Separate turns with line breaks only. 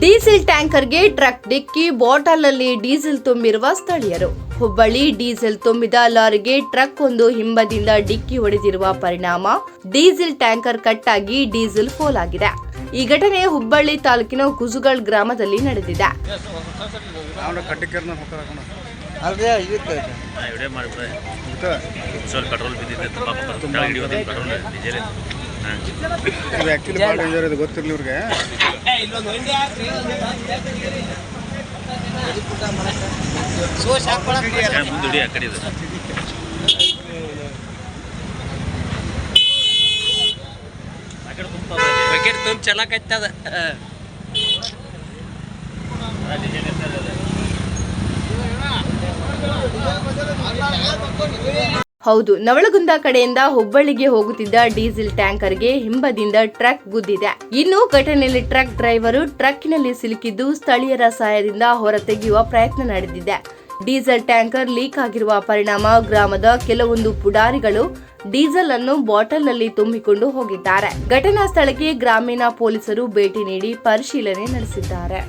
Diesel ಟ್ಯಾಂಕರ್ಗೆ truck ಡಿಕ್ಕಿ ಬಾಟಲಲ್ಲಿ diesel ತುಂಬಿರುವ ಸ್ಥಳೀಯರು. ಹುಬ್ಬಳ್ಳಿ ಡೀಸೆಲ್ ತುಂಬಿದ ಲಾರಿಗೆ ಟ್ರಕ್ ಒಂದು ಹಿಂಬದಿಂದ ಡಿಕ್ಕಿ ಹೊಡೆದಿರುವ ಪರಿಣಾಮ ಡೀಸೆಲ್ ಟ್ಯಾಂಕರ್ ಕಟ್ಟಾಗಿ ಡೀಸೆಲ್ ಫೋಲ್ ಆಗಿದೆ ಈ ಘಟನೆ ಹುಬ್ಬಳ್ಳಿ ತಾಲೂಕಿನ ಕುಸುಗಲ್ ಗ್ರಾಮದಲ್ಲಿ ನಡೆದಿದೆ.
ಪೆಟ್ರೋಲ್
ಇದು ಆ್ಯಕ್ಚುಲಿ ಡೇಂಜರ್ ಇದು ಗೊತ್ತಿರಲಿ ಇವ್ರಿಗೆ.
ಹಿಡಿ ಆ
ಚಲಾಕೈತದ
ಹೌದು ನವಳಗುಂದ ಕಡೆಯಿಂದ ಹುಬ್ಬಳ್ಳಿಗೆ ಹೋಗುತ್ತಿದ್ದ ಡೀಸೆಲ್ ಟ್ಯಾಂಕರ್ಗೆ ಹಿಂಬದಿಂದ ಟ್ರಕ್ ಗುದ್ದಿದೆ. ಇನ್ನು ಘಟನೆಯಲ್ಲಿ ಟ್ರಕ್ ಡ್ರೈವರು ಟ್ರಕ್ಕಿನಲ್ಲಿ ಸಿಲುಕಿದ್ದು ಸ್ಥಳೀಯರ ಸಹಾಯದಿಂದ ಹೊರತೆಗೆಯುವ ಪ್ರಯತ್ನ ನಡೆದಿದೆ. ಡೀಸೆಲ್ ಟ್ಯಾಂಕರ್ ಲೀಕ್ ಆಗಿರುವ ಪರಿಣಾಮ ಗ್ರಾಮದ ಕೆಲವೊಂದು ಪುಡಾರಿಗಳು ಡೀಸೆಲ್ ಅನ್ನು ಬಾಟಲ್ನಲ್ಲಿ ತುಂಬಿಕೊಂಡು ಹೋಗಿದ್ದಾರೆ. ಘಟನಾ ಸ್ಥಳಕ್ಕೆ ಗ್ರಾಮೀಣ ಪೊಲೀಸರು ಭೇಟಿ ನೀಡಿ ಪರಿಶೀಲನೆ ನಡೆಸಿದ್ದಾರೆ.